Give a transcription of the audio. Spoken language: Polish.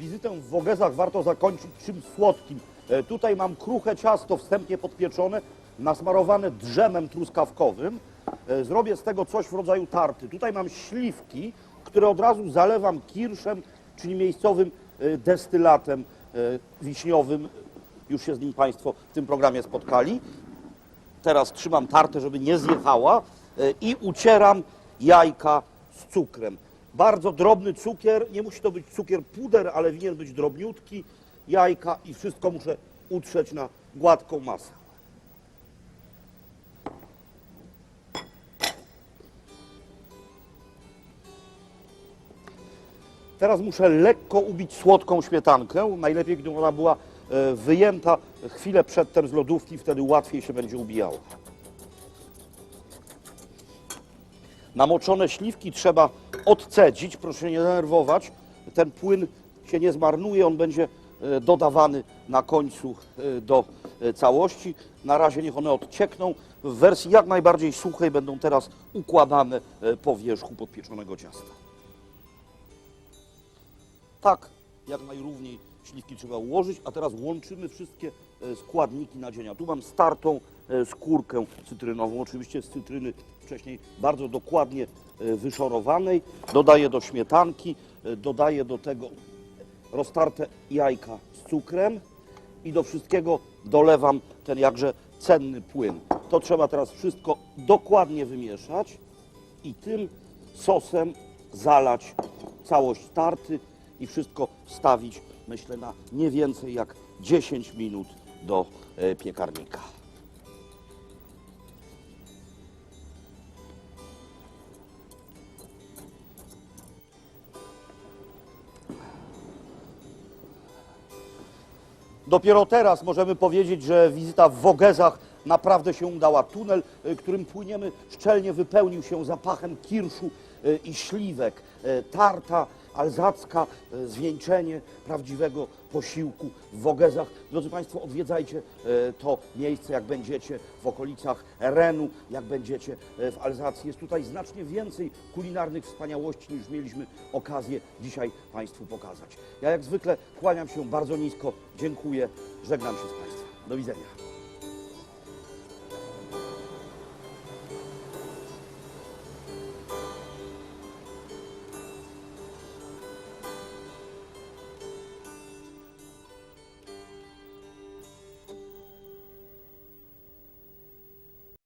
wizytę w Wogezach warto zakończyć czymś słodkim. E, Tutaj mam kruche ciasto wstępnie podpieczone, nasmarowane drzemem truskawkowym. E, Zrobię z tego coś w rodzaju tarty. Tutaj mam śliwki, które od razu zalewam kirszem, czyli miejscowym e, destylatem wiśniowym. Już się z nim Państwo w tym programie spotkali. Teraz trzymam tartę, żeby nie zjechała i ucieram jajka z cukrem. Bardzo drobny cukier, nie musi to być cukier puder, ale winien być drobniutki. Jajka i wszystko muszę utrzeć na gładką masę. Teraz muszę lekko ubić słodką śmietankę. Najlepiej, gdyby ona była e, wyjęta chwilę przedtem z lodówki, wtedy łatwiej się będzie ubijała. Namoczone śliwki trzeba odcedzić, proszę się nie denerwować. Ten płyn się nie zmarnuje, on będzie e, dodawany na końcu e, do e, całości. Na razie niech one odciekną. W wersji jak najbardziej suchej będą teraz układane po wierzchu podpieczonego ciasta. Tak, jak najrówniej śliwki trzeba ułożyć, a teraz łączymy wszystkie e, składniki nadzienia. Tu mam startą e, skórkę cytrynową, oczywiście z cytryny wcześniej bardzo dokładnie e, wyszorowanej. Dodaję do śmietanki, dodaję do tego roztarte jajka z cukrem i do wszystkiego dolewam ten jakże cenny płyn. To trzeba teraz wszystko dokładnie wymieszać i tym sosem zalać całość tarty i wszystko wstawić, myślę, na nie więcej jak 10 minut do e, piekarnika. Dopiero teraz możemy powiedzieć, że wizyta w Wogezach naprawdę się udała. Tunel, y, którym płyniemy, szczelnie wypełnił się zapachem kirszu y, i śliwek. Y, Tarta alzacka, zwieńczenie prawdziwego posiłku w Wogezach. Drodzy Państwo, odwiedzajcie to miejsce, jak będziecie w okolicach Renu, jak będziecie w Alzacji. Jest tutaj znacznie więcej kulinarnych wspaniałości, niż mieliśmy okazję dzisiaj Państwu pokazać. Ja jak zwykle kłaniam się bardzo nisko, dziękuję, żegnam się z Państwem. Do widzenia.